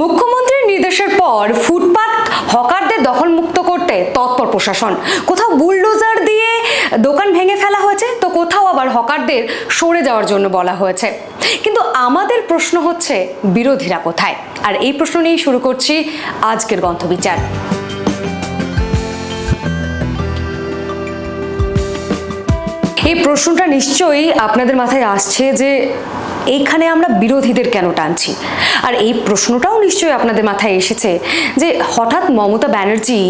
মুখ্যমন্ত্রীর নির্দেশের পর ফুটপাত হকারদের দখল মুক্ত করতে তৎপর প্রশাসন। কোথাও বুলডোজার দিয়ে দোকান ভেঙে ফেলা হয়েছে, তো কোথাও আবার হকারদের সরে যাওয়ার জন্য বলা হয়েছে। কিন্তু আমাদের প্রশ্ন হচ্ছে, বিরোধীরা কোথায়? আর এই প্রশ্ন নিয়েই শুরু করছি আজকের গ্রন্থবিচার এই প্রশ্নটা নিশ্চয়ই আপনাদের মাথায় আসছে যে এইখানে আমরা বিরোধীদের কেন টানছি? আর এই প্রশ্নটাও নিশ্চয়ই আপনাদের মাথায় এসেছে যে হঠাৎ মমতা ব্যানার্জি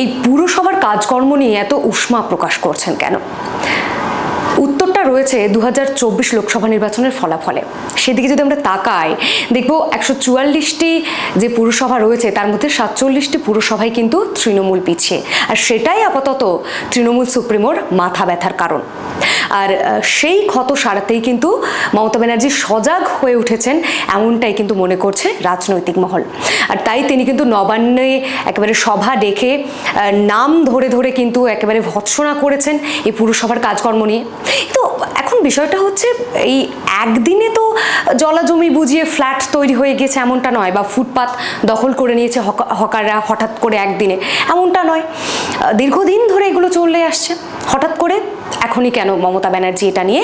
এই পুরসভার কাজকর্ম নিয়ে এত উষ্মা প্রকাশ করছেন কেন? রয়েছে দু হাজার চব্বিশ লোকসভা নির্বাচনের ফলাফলে। সেদিকে যদি আমরা তাকাই, দেখব একশো চুয়াল্লিশটি যে পুরসভা রয়েছে, তার মধ্যে সাতচল্লিশটি পুরসভায় কিন্তু তৃণমূল পিছিয়ে আর সেটাই আপাতত তৃণমূল সুপ্রিমোর মাথা ব্যথার কারণ। আর সেই ক্ষত সারাতেই কিন্তু মমতা ব্যানার্জি সজাগ হয়ে উঠেছেন, এমনটাই কিন্তু মনে করছে রাজনৈতিক মহল। আর তাই তিনি কিন্তু নবান্নে একেবারে সভা ডেকে নাম ধরে ধরে কিন্তু একেবারে ভৎসনা করেছেন এই পুরসভার কাজকর্ম নিয়ে। তো বিষয়টা হচ্ছে এই একদিনে তো জলাজমি বুঝিয়ে ফ্ল্যাট তৈরি হয়ে গেছে, এমনটা নয় বা ফুটপাত দখল করে নিয়েছে হকা- হকাররা হঠাৎ করে একদিনে, এমনটা নয়। দীর্ঘদিন ধরে এগুলো চলে আসছে। হঠাৎ করে এখনই কেন মমতা ব্যানার্জি এটা নিয়ে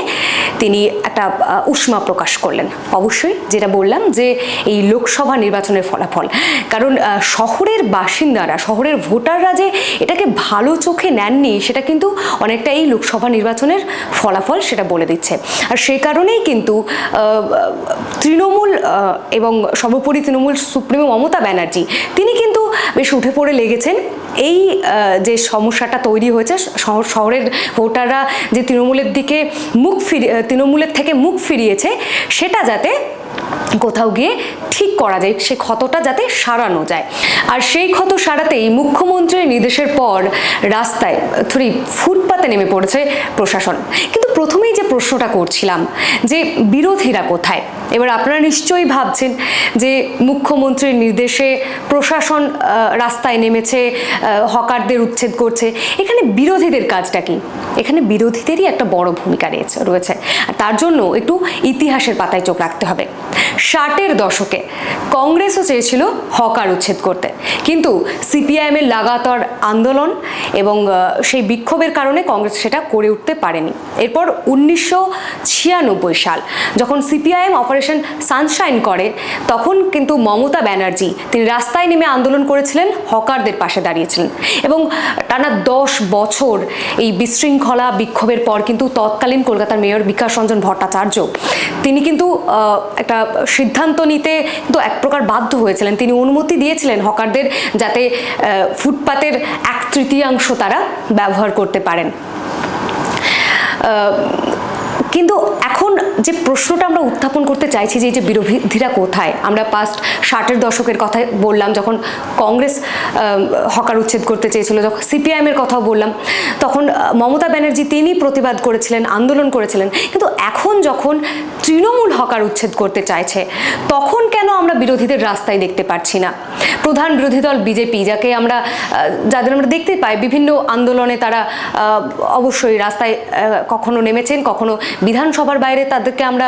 তিনি একটা উষ্মা প্রকাশ করলেন। অবশ্যই যেটা বললাম যে এই লোকসভা নির্বাচনের ফলাফল। কারণ শহরের বাসিন্দারা, শহরের ভোটাররা যে এটাকে ভালো চোখে নেননি, সেটা কিন্তু অনেকটা এই লোকসভা নির্বাচনের ফলাফল সেটা বলে দিচ্ছে। আর সেই কারণেই কিন্তু তৃণমূল এবং সর্বোপরি তৃণমূল সুপ্রিমো মমতা ব্যানার্জি, তিনি কিন্তু বেশ উঠে পড়ে লেগেছেন। এই যে সমস্যাটা তৈরি হয়েছে শহরের ভোটাররা যে তৃণমূলের দিকে মুখ ফিরিয়ে তৃণমূলের থেকে মুখ ফিরিয়েছে, সেটা যাতে কোথাও গিয়ে ঠিক করা যায়, সে ক্ষতটা যাতে সারানো যায়। আর সেই ক্ষত সারাতেই মুখ্যমন্ত্রীর নির্দেশের পর রাস্তায় থ্রি থরি ফুটপাতে নেমে পড়েছে প্রশাসন। কিন্তু প্রথমেই যে প্রশ্নটা করছিলাম যে বিরোধীরা কোথায়? এবার আপনারা নিশ্চয়ই ভাবছেন যে মুখ্যমন্ত্রীর নির্দেশে প্রশাসন রাস্তায় নেমেছে হকারদের উচ্ছেদ করছে। এখানে বিরোধীদের কাজটা কি? এখানে বিরোধীদেরই একটা বড় ভূমিকা রয়েছে রয়েছে। আর তার জন্য একটু ইতিহাসের পাতায় চোখ রাখতে হবে। ষাটের দশকে কংগ্রেসও চেয়েছিল হকার উচ্ছেদ করতে। কিন্তু সিপিআইএমের লাগাতার আন্দোলন এবং সেই বিক্ষোভের কারণে কংগ্রেস সেটা করে উঠতে পারেনি। এরপর উনিশশো ছিয়ানব্বই সাল যখন সিপিআইএম অপারেশন সানশাইন করে, তখন কিন্তু মমতা ব্যানার্জি তিনি রাস্তায় নেমে আন্দোলন করেছিলেন, হকারদের পাশে দাঁড়িয়েছিলেন এবং টানা দশ বছর এই বিশৃঙ্খলা বিক্ষোভের পর কিন্তু তৎকালীন কলকাতার মেয়র বিকাশ রঞ্জন ভট্টাচার্য তিনি কিন্তু একটা সিদ্ধান্ত নিতে কিন্তু এক প্রকার বাধ্য হয়েছিলেন। তিনি অনুমতি দিয়েছিলেন হকারদের যাতে ফুটপাতের এক তৃতীয়াংশ তারা ব্যবহার করতে পারেন। কিন্তু এখন যে প্রশ্নটা আমরা উত্থাপন করতে চাইছি যে এই যে বিরোধীরা কোথায়, আমরা পাস্ট ষাটের দশকের কথা বললাম, যখন কংগ্রেস হকার উচ্ছেদ করতে চেয়েছিল, যখন সিপিআইএম এর কথাও বললাম, তখন মমতা ব্যানার্জি তিনি প্রতিবাদ করেছিলেন, আন্দোলন করেছিলেন। কিন্তু এখন যখন তৃণমূল হকার উচ্ছেদ করতে চাইছে, তখন কেন আমরা বিরোধীদের রাস্তায় দেখতে পাচ্ছি না? প্রধান বিরোধী দল বিজেপি, যাকে আমরা যাদের আমরা দেখতে পাই, বিভিন্ন আন্দোলনে তারা অবশ্যই রাস্তায় কখনো নেমেছেন, কখনো বিধানসভার বাইরে তাদেরকে আমরা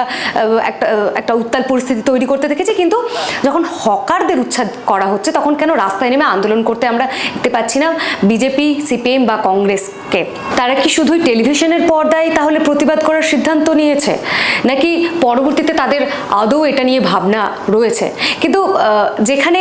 একটা একটা উত্তাল পরিস্থিতি তৈরি করতে দেখেছি। কিন্তু যখন হকারদের উচ্ছেদ করা হচ্ছে, তখন কেন রাস্তায় নেমে আন্দোলন করতে আমরা দেখতে পাচ্ছি না? বিজেপি, সিপিএম বা কংগ্রেসকে। তারা কি শুধুই টেলিভিশনের পর্দায় তাহলে প্রতিবাদ করার সিদ্ধান্ত নিয়েছে? নাকি পরবর্তীতে তাদের আদৌ এটা নিয়ে ভাবনা রয়েছে? কিন্তু যেখানে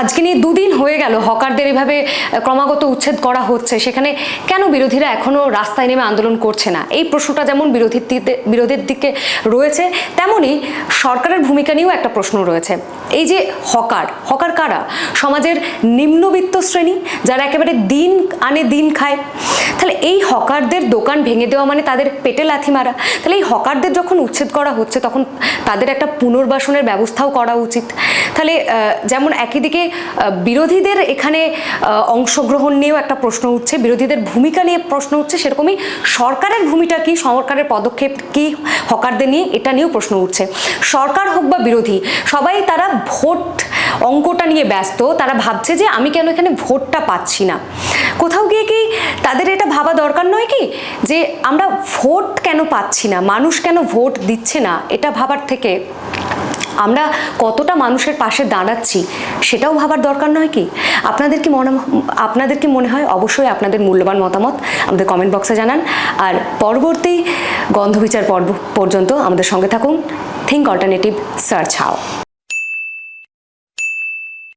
আজকে নিয়ে দুদিন হয়ে গেল, হকারদের এভাবে ক্রমাগত উচ্ছেদ করা হচ্ছে। সেখানে কেন বিরোধীরা এখনও রাস্তায় নেমে আন্দোলন করছে না? এই প্রশ্নটা যেমন বিরোধীর বিরোধীর দিকে রয়েছে তেমনি সরকারের ভূমিকা নিয়েও একটা প্রশ্ন রয়েছে। এই যে হকার হকার কারা? সমাজের নিম্নবিত্ত শ্রেণি, যারা একেবারে দিন আনে দিন খায়। তাহলে এই হকারদের দোকান ভেঙে দেওয়া মানে তাদের পেটে লাথি মারা। তাহলে এই হকারদের যখন উচ্ছেদ করা হচ্ছে, তখন তাদের একটা পুনর্বাসনের ব্যবস্থাও করা উচিত। তাহলে যেমন একই দিকে আহ, বিরোধীদের এখানে অংশগ্রহণ নিয়েও একটা প্রশ্ন উঠছে। বিরোধীদের ভূমিকা নিয়ে প্রশ্ন উঠছে সেরকমই। সরকারের ভূমিকা কি? সরকারের পদক্ষেপ কি? হকারদের নিয়ে এটা নিয়েও প্রশ্ন উঠছে। সরকার হোক বা বিরোধী সবাই তারা ভোট অঙ্কটা নিয়ে ব্যস্ত। তারা ভাবছে যে আমি কেন এখানে ভোটটা পাচ্ছি না? কোথাও গিয়ে কি তাদের এটা ভাবা দরকার নয় কি? যে আমরা ভোট কেন পাচ্ছি না? মানুষ কেন ভোট দিচ্ছে না? এটা ভাবার থেকে আমরা কতটা মানুষের পাশে দাঁড়াচ্ছি সেটাও ভাবার দরকার নয় কি? আপনাদের কি মনে আপনাদের কি মনে হয়? অবশ্যই আপনাদের মূল্যবান মতামত আমাদের কমেন্ট বক্সে জানান। আর পরবর্তী গন্ধবিচার পর্ব পর্যন্ত আমাদের সঙ্গে থাকুন। থিঙ্ক অল্টারনেটিভ সার্চ হাও